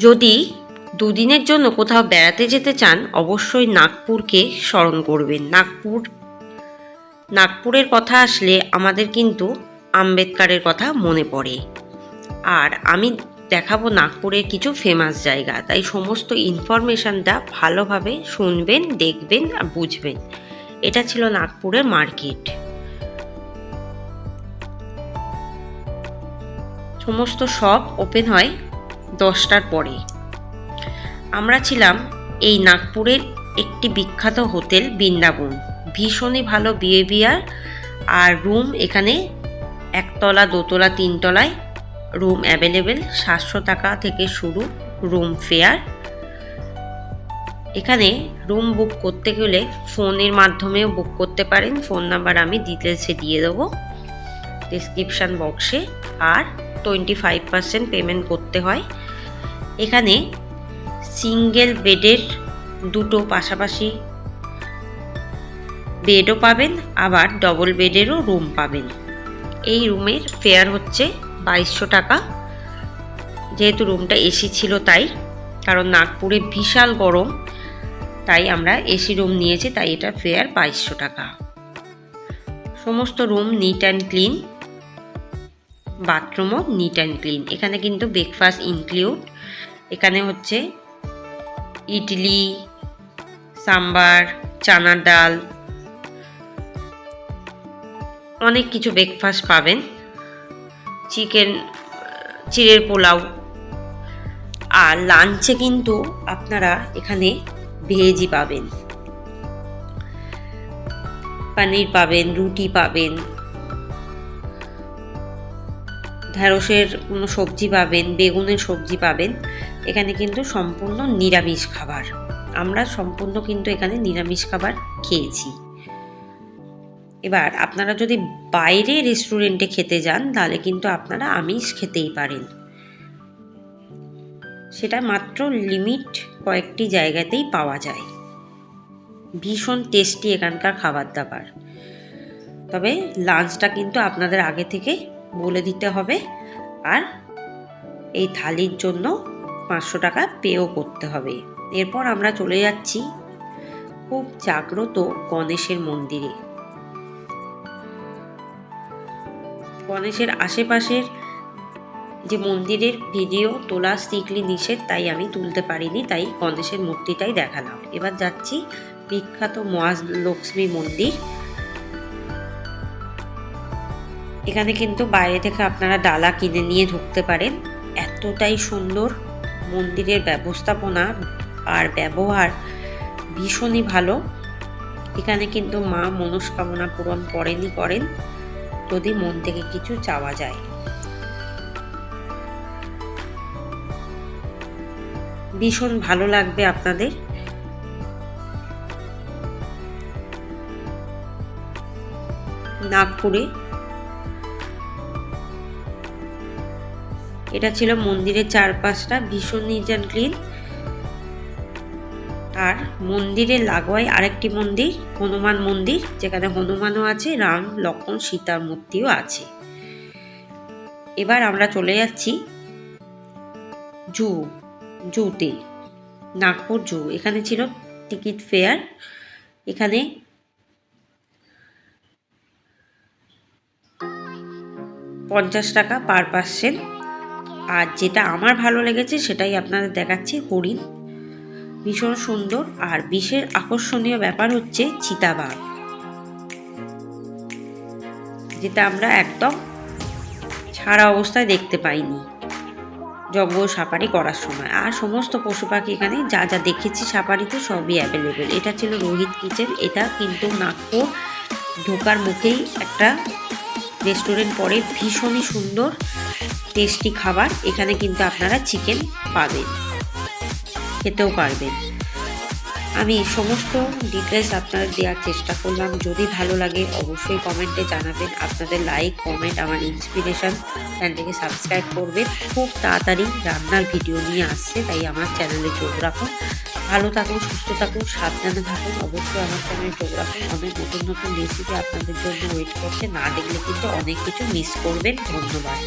যদি দুদিনের জন্য কোথাও বেড়াতে যেতে চান, অবশ্যই নাগপুরকে স্মরণ করবেন। নাগপুর, নাগপুরের কথা আসলে আমাদের কিন্তু আম্বেদকারের কথা মনে পড়ে। আর আমি দেখাবো নাগপুরের কিছু ফেমাস জায়গা। তাই সমস্ত ইনফরমেশানটা ভালোভাবে শুনবেন, দেখবেন আর বুঝবেন। এটা ছিল নাগপুরের মার্কেট। সমস্ত শপ ওপেন হয় দশটার পরে। আমরা ছিলাম এই নাগপুরের একটি বিখ্যাত হোটেল বৃন্দাবন। ভীষণই ভালো বিহেভিয়ার আর রুম এখানে একতলা, দোতলা, তিনতলায় রুম অ্যাভেলেবেল। সাতশো টাকা থেকে শুরু রুম ফেয়ার। এখানে রুম বুক করতে গেলে ফোনের মাধ্যমেও বুক করতে পারেন। ফোন নাম্বার আমি ডিটেলসে দিয়ে দেবো ডিসক্রিপশান বক্সে আর টোয়েন্টি ফাইভ পার্সেন্ট পেমেন্ট করতে হয়। এখানে সিঙ্গেল বেডের দুটো পাশাপাশি বেডও পাবেন, আবার ডবল বেডেরও রুম পাবেন। এই রুমের ফেয়ার হচ্ছে বাইশশো টাকা। যেহেতু রুমটা এসি ছিল তাই, কারণ নাগপুরে বিশাল গরম, তাই আমরা এসি রুম নিয়েছি, তাই এটা ফেয়ার বাইশশো টাকা। সমস্ত রুম নিট অ্যান্ড ক্লিন বাথরুমও নিট অ্যান্ড ক্লিন এখানে কিন্তু ব্রেকফাস্ট ইনক্লুড এখানে হচ্ছে ইডলি, সাম্বার, চানার ডাল, অনেক কিছু ব্রেকফাস্ট পাবেন। চিকেন চিড়ের পোলাও। আর লাঞ্চে কিন্তু আপনারা এখানে ভেজই পাবেন। পনির পাবেন, রুটি পাবেন। ঢ্যাঁড়সের কোনো সবজি পাবেন, বেগুনের সবজি পাবেন। এখানে কিন্তু সম্পূর্ণ নিরামিষ খাবার। আমরা সম্পূর্ণ কিন্তু এখানে নিরামিষ খাবার খেয়েছি। এবার আপনারা যদি বাইরে রেস্টুরেন্টে খেতে যান, তাহলে কিন্তু আপনারা আমিষ খেতেই পারেন। সেটা মাত্র লিমিট কয়েকটি জায়গাতেই পাওয়া যায়। ভীষণ টেস্টি এখানকার খাবার দাবার। তবে লাঞ্চটা কিন্তু আপনাদের আগে থেকে বলে দিতে হবে। আর এই থালির জন্য পাঁচশো টাকা পেও করতে হবে। এরপর আমরা চলে যাচ্ছি খুব জাগ্রত গণেশের মন্দিরে। গণেশের আশেপাশের যে মন্দিরের ভিডিও তোলা স্ট্রিকলি নিষেধ, তাই আমি তুলতে পারিনি, তাই গণেশের মূর্তিটাই দেখালাম। এবার যাচ্ছি বিখ্যাত মহালক্ষ্মী মন্দির। এখানে কিন্তু বাইরে থেকে আপনারা ডালা কিনে নিয়ে ঢুকতে পারেন। এতটাই সুন্দর মন্দিরের ব্যবস্থাপনা আর ব্যবহার ভীষণই ভালো। এখানে কিন্তু মা মনস্কামনা পূরণ করেনই করেন, যদি মন থেকে কিছু চাওয়া যায়। ভীষণ ভালো লাগবে আপনাদের। নাগপুরে এটা ছিল মন্দিরের চারপাশটা ভীষণ অ্যান্ড ক্লিন আর মন্দিরের লাগোয়ায় আরেকটি মন্দির, হনুমান মন্দির, যেখানে হনুমানও আছে, রাম, লক্ষ্মণ সীতার মূর্তিও আছে। এবার আমরা চলে যাচ্ছি জু, জুতে, নাগপুর জু। এখানে ছিল টিকিট ফেয়ার। এখানে পঞ্চাশ টাকা পার পার্সেন্ট। আর যেটা আমার ভালো লেগেছে সেটাই আপনাদের দেখাচ্ছি হরিণ। ভীষণ সুন্দর আর বিশেষ আকর্ষণীয় ব্যাপার হচ্ছে চিতাবাঘ। যেটা আমরা একদম ছাড়া অবস্থায় দেখতে পাইনি জঙ্গল সাফারি করার সময়। আর সমস্ত পশু পাখি এখানে যা যা দেখেছি সাফারিতে সবই অ্যাভেলেবেল এটা ছিল রোহিত কিচেন। এটা কিন্তু নাগপুর ঢোকার মুখেই একটা রেস্টুরেন্ট পরে ভীষণই সুন্দর। টেস্টি খাবার, এখানে কিন্তু আপনারা চিকেন পাবেন, খেতেও পারবেন। আমি সমস্ত ডিটেলস আপনাদের দেওয়ার চেষ্টা করলাম। যদি ভালো লাগে, অবশ্যই কমেন্টে জানাবেন। আপনাদের লাইক কমেন্ট আমার ইন্সপিরেশন চ্যানেলটিকে সাবস্ক্রাইব করবেন। খুব তাড়াতাড়ি রান্নার ভিডিও নিয়ে আসছে, তাই আমার চ্যানেলে চোখ রাখুন। ভালো থাকুন, সুস্থ থাকুন, সাবধানে থাকুন। অবশ্যই আমার চ্যানেলে চোখ রাখুন। অনেক নতুন নতুন রেসিপি আপনাদের জন্য ওয়েট করছে। না দেখলে কিন্তু অনেক কিছু মিস করবেন। ধন্যবাদ।